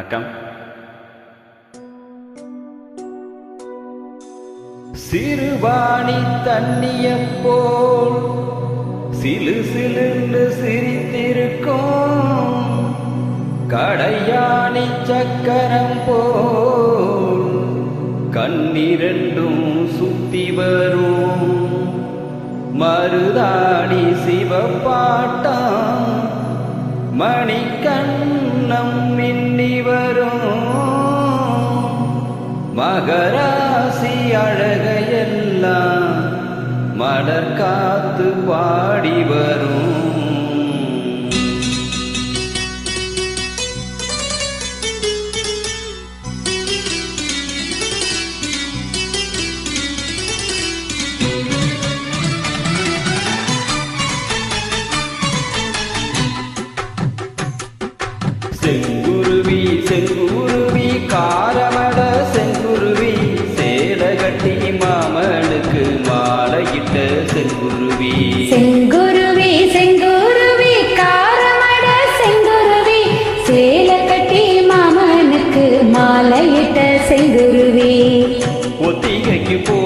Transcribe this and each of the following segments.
வணக்கம். சிறுபாணி தண்ணிய போல் சிலு சிலுன்னு சிரித்திருக்கும் கடையாணி சக்கரம் போல் கண்ணிரண்டும் சுத்தி வரும் மருதாணி சிவப்பாட்டம் மணிக்கண் மகராசி அழகையெல்லாம் மலர் காத்து பாடி வரும். செங்குருவி செங்குரு செங்குருவி. செங்குருவி செங்குருவி செங்குருவி. சேல கட்டி மாமனுக்கு மாலையிட்ட செங்குருவி. ஒத்திகைக்கு போ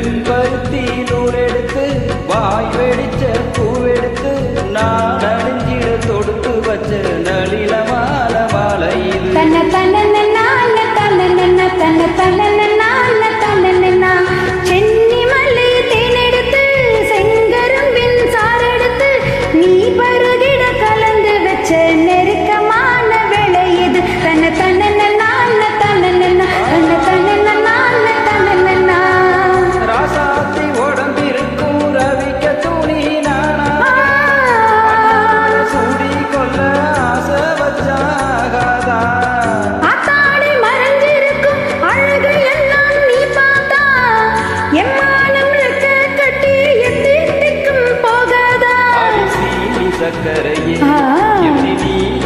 வெண்பருத்தி நூல் எடுத்து வாய் வெடிச்ச பூவெடுத்து நான் 啊，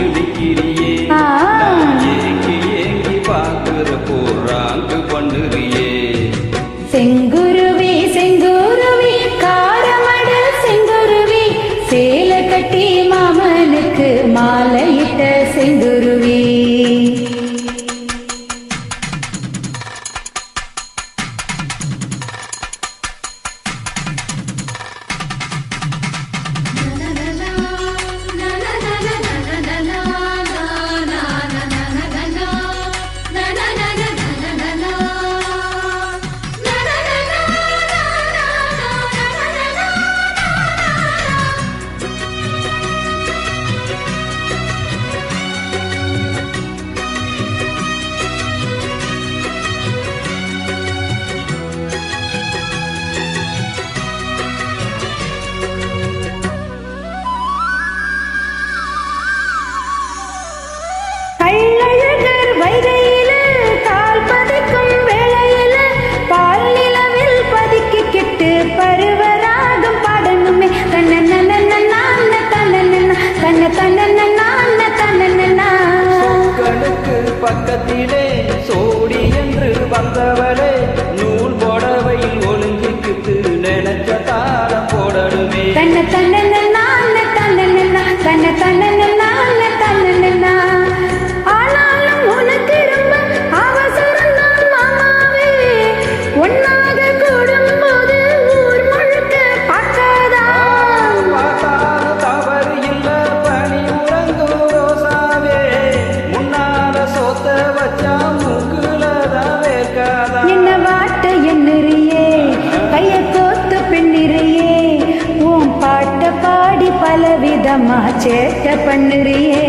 சேட்ட பண்ணுறியே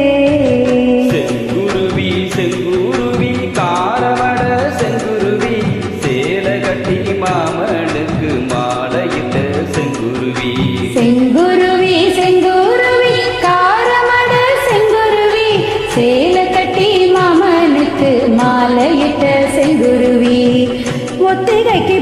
செங்குருவி செங்குருவி காரமட செங்குருவி சேல கட்டி மாமனுக்கு மாலையிட்ட செங்குருவி. செங்குருவி செங்குருவி காரமட செங்குருவி சேல கட்டி மாமனுக்கு மாலையிட்ட செங்குருவி. ஒத்திரைக்கு